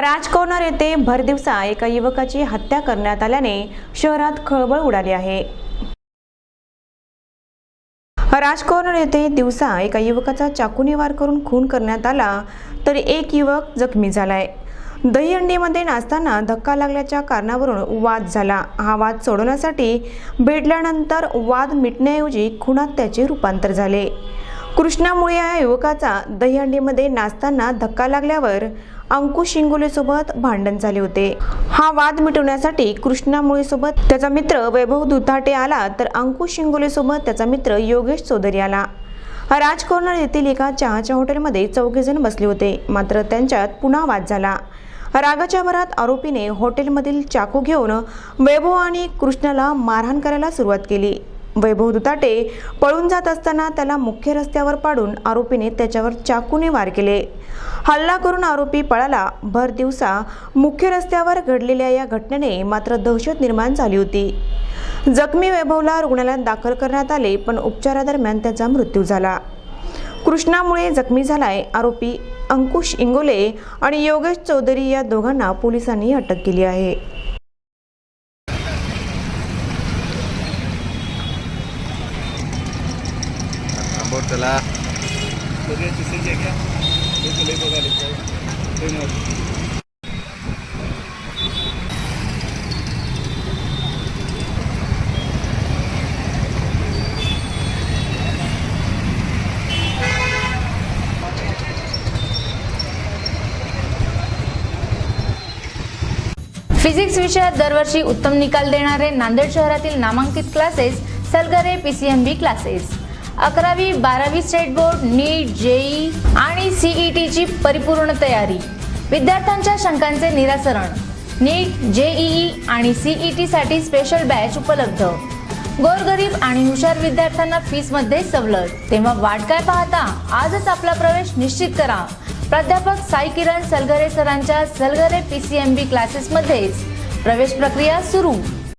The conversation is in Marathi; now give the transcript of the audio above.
राजकोनर येथे भरदिवसा एका युवकाची हत्या करण्यात आल्याने शहरात खळबळ उडाली आहे. राजकोनर येथे दिवसा एका युवकाचा चाकूने वार करून खून करण्यात आला तर एक युवक जखमी झालाय. दहीहंडीमध्ये नाचताना धक्का लागल्याच्या कारणावरून वाद झाला. हा वाद सोडवण्यासाठी भेटल्यानंतर वाद मिटण्याऐवजी खुनात त्याचे रूपांतर झाले. कृष्णामुळे या युवकाचा दहीहंडीमध्ये नाचताना धक्का लागल्यावर अंकुश शिंगोलेसोबत भांडण झाले होते. हा वाद मिटवण्यासाठी कृष्णामुळेसोबत त्याचा मित्र वैभव दुधाटे आला तर अंकुश इंगोलेसोबत त्याचा मित्र योगेश चौधरी आला. राजकोर्नर येथील एका चहाच्या हॉटेलमध्ये चौघेजण बसले होते. मात्र त्यांच्यात पुन्हा वाद झाला. रागाच्या भरात आरोपीने हॉटेलमधील चाकू घेऊन वैभव आणि कृष्णाला मारहाण करायला सुरुवात केली. वैभव दुताटे पळून जात असताना त्याला मुख्य रस्त्यावर पाडून आरोपीने त्याच्यावर चाकूने वार केले. हल्ला करून आरोपी पळाला. भर दिवसा मुख्य रस्त्यावर घडलेल्या या घटनेने मात्र दहशत निर्माण झाली होती. जखमी वैभवला रुग्णालयात दाखल करण्यात आले पण उपचारादरम्यान त्याचा मृत्यू झाला. कृष्णामुळे जखमी झालाय आरोपी अंकुश इंगोले आणि योगेश चौधरी या दोघांना पोलिसांनी अटक केली आहे. थांबव त्याला. फिजिक्स विषयात दरवर्षी उत्तम निकाल देणारे नांदेड शहरातील नामांकित क्लासेस सलगरे पीसीएमबी क्लासेस अकरावी बारावी स्टेट बोर्ड नीट जेई आणि सीईटीची परिपूर्ण तयारी. विद्यार्थ्यांच्या शंकांचे निरासरण. नीट जेईई आणि सीईटी साठी स्पेशल बॅच उपलब्ध. गोरगरीब आणि हुशार विद्यार्थ्यांना फीसमध्ये सवलत. तेव्हा वाट काय पाहता? आजच आपला प्रवेश निश्चित करा. प्राध्यापक साई किरण सलगरे सरांच्या सलगरे पीसीएमबी क्लासेसमध्येच प्रवेश प्रक्रिया सुरू.